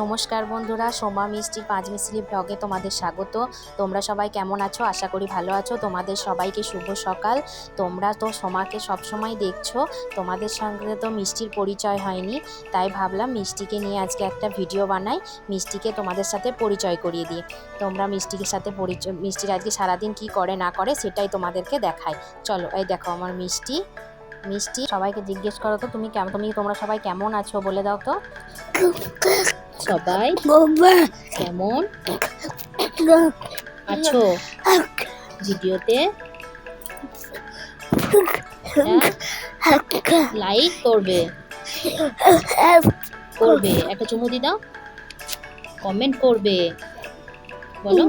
নমস্কার বন্ধুরা, সোমা মিষ্টির পাঁচ মিশলি ব্লগে তোমাদের স্বাগত। তোমরা সবাই কেমন আছো? আশা করি ভালো আছো। তোমাদের সবাইকে শুভ সকাল। তোমরা তো সোমাকে সবসময় দেখছ। তোমাদের সঙ্গে তো মিষ্টির পরিচয় হয়নি। তাই ভাবলাম মিষ্টিকে নিয়ে আজকে একটা ভিডিও বানাই। মিষ্টিকে তোমাদের সাথে পরিচয় করিয়ে দিই। তোমরা মিষ্টির সাথে পরিচয় মিষ্টির আজকে সারাদিন কি করে, না করে, সেটাই তোমাদেরকে দেখাই। চলো, এই দেখো আমার মিষ্টি। মিষ্টি, সবাইকে জিজ্ঞেস করো তো, তুমি কেমন তুমি, তোমরা সবাই কেমন আছো বলে দাও তো। সবাই কেমন? আছো? ভিডিওতে লাইক করবে। করবে। একটা চুমু দি দাও। কমেন্ট করবে। বলো।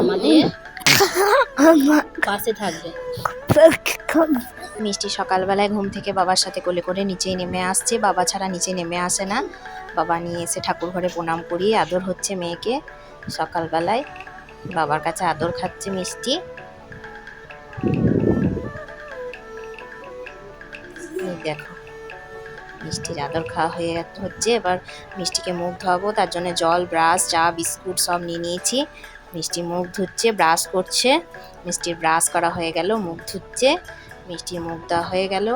আমাদের পাশে থাকবে। মিষ্টি সকালবেলায় ঘুম থেকে বাবার সাথে কোলে করে নিচেই নেমে আসছে। বাবা ছাড়া নিচে নেমে আসে না। বাবা নিয়ে এসে ঠাকুর ঘরে প্রণাম করিয়ে আদর হচ্ছে মেয়েকে। সকালবেলায় বাবার কাছে আদর খাচ্ছে মিষ্টি। দেখো, মিষ্টির আদর খাওয়া হয়ে হচ্ছে। এবার মিষ্টিকে মুখ ধোয়াবো, তার জন্য জল, ব্রাশ, চা, বিস্কুট সব নিয়ে নিয়েছি। মিষ্টি মুখ ধুচ্ছে, ব্রাশ করছে। মিষ্টির ব্রাশ করা হয়ে গেল, মুখ ধুচ্ছে। মিষ্টির মুখ দেওয়া হয়ে গেল।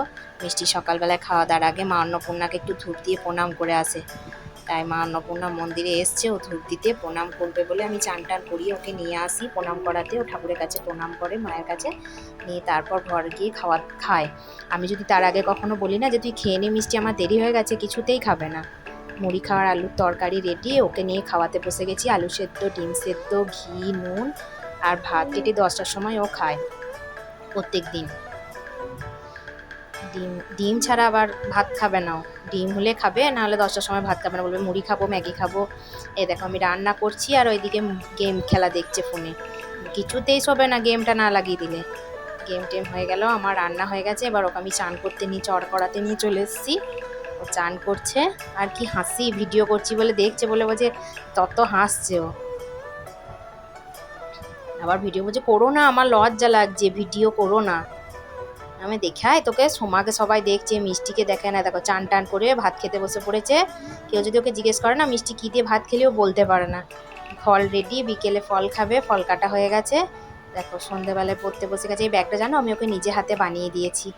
মিষ্টি সকালবেলায় খাওয়া দাওয়ার আগে মা অন্নপূর্ণাকে একটু ধূপ দিয়ে প্রণাম করে আসে। তাই মা অন্নপূর্ণা মন্দিরে এসছে, ও ধূপ দিতে প্রণাম করবে বলে আমি চান টান করিয়ে ওকে নিয়ে আসি। প্রণাম করাতে ও ঠাকুরের কাছে প্রণাম করে, মায়ের কাছে নিয়ে তারপর ঘর গিয়ে খাওয়া খায়। আমি যদি তার আগে কখনো বলি না যে, তুই খেয়ে নে, মিষ্টি আমার দেরি হয়ে গেছে, কিছুতেই খাবে না। মুড়ি খাওয়ার আলুর তরকারি রেডি, ওকে নিয়ে খাওয়াতে বসে গেছি। আলু সেদ্ধ, ডিম সেদ্ধ, ঘি, নুন আর ভাত কেটে দশটার সময় ও খায় প্রত্যেক দিন। ডিম ডিম ছাড়া আবার ভাত খাবে না। ডিম হলে খাবে নাহলে দশটার সময় ভাত খাবে না। বলবে, মুড়ি খাব, ম্যাগি খাব। এ দেখো, আমি রান্না করছি আর ওইদিকে গেম খেলা দেখছে ফোনে। কিছুতেই শোবে না গেমটা না লাগিয়ে দিলে। গেম টেম হয়ে গেল, আমার রান্না হয়ে গেছে। এবার ওকে আমি চান করতে নিয়ে চড় করাতে নিয়ে চলে এসেছি। ও চান করছে, আর কি হাসি, ভিডিও করছি বলে দেখছে, বলে বলছে, তত হাসছে ও। আবার ভিডিও বলছে, করো না, আমার লজ্জা লাগছে, ভিডিও করো না। আমি দেখাই তোকে সোমাকে সবাই দেখছে, মিষ্টিকে দেখে না। দেখো চান টান করে ভাত খেতে বসে পড়েছে। কেউ যদি ওকে জিজ্ঞেস করে, না, মিষ্টি কী দিয়ে ভাত খেলেও বলতে পারে না। ফল রেডি বিকেলে ফল খাবে, ফল কাটা হয়ে গেছে। দেখো, সন্ধেবেলায় পড়তে বসে গেছে। এই ব্যাগটা জানো, আমি ওকে নিজে হাতে বানিয়ে দিয়েছি।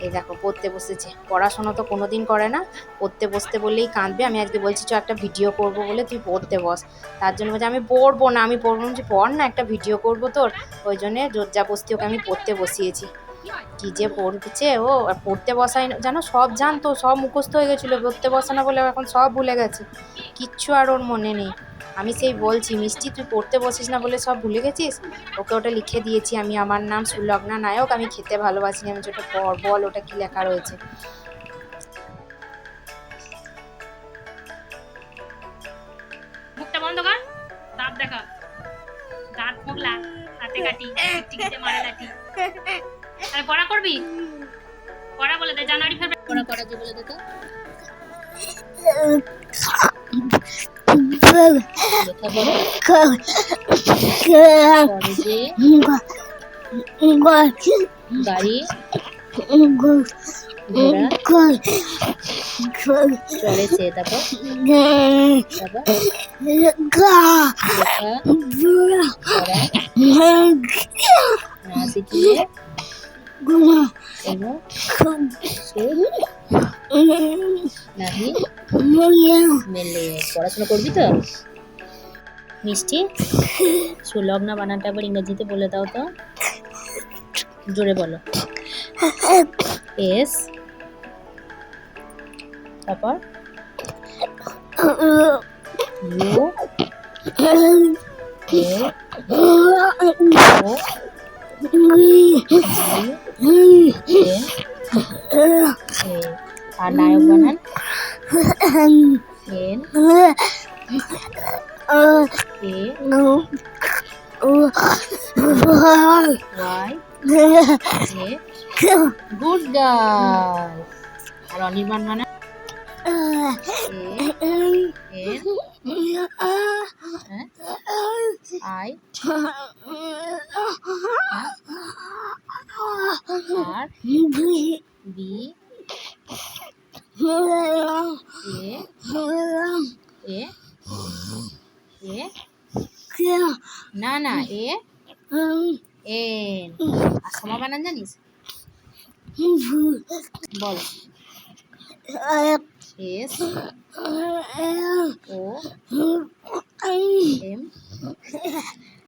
এই দেখো, পড়তে বসেছে। পড়াশোনা তো কোনো দিন করে না। পড়তে বসতে বললেই কাঁদবে। আমি আজকে বলছি, চ, একটা ভিডিও করব বলে তুই পড়তে বস। তার জন্য বলছে, আমি পড়ব না, আমি পড়ব যে পড় না, একটা ভিডিও করব তোর। ওই জন্যে জোরজাবস্তি ওকে আমি পড়তে বসিয়েছি। কি যে পড়ছে ও আর পড়তে বসাই না- জানো সব জানতো সব মুখস্থ হয়ে গেছিল পড়তে বসে না বলে ও এখন সব ভুলে গেছে। কিচ্ছু আর ওর মনে নেই। আমি সেই বলছি মিষ্টি তুই পড়তে বসিস না বলে সব ভুলে গেছিস? ওকে ওটা লিখে দিয়েছি আমি আমার নাম সুলগ্না নায়ক আমি খেতে ভালোবাসি আমি ওটা পড় বল ওটা কি লেখা রয়েছে? মুখটা বন্ধ কর দাঁত দেখা। দাঁত মুগলা হাতে কাটি টিকিতে মারে লাঠি। আরে পড়া করবি? পড়া বলে দে, জানুয়ারি, ফেব্রুয়ারি পড়া করা। যে বলে দে তো তারপর মেলে পড়াশোনা করবি তো? মিষ্টি, সুলগ্না বানানটা আবার ইংরেজিতে বলে দাও তো। জোরে বলো। এস, তারপর? ইউ জি এ এ আর নায়ক বানান N A Y A good girl আর অনির্বাণ মানে A N I R B, A A A, না না, এ এন। আর সমা বানান জানিস? বল। এস, ও, এম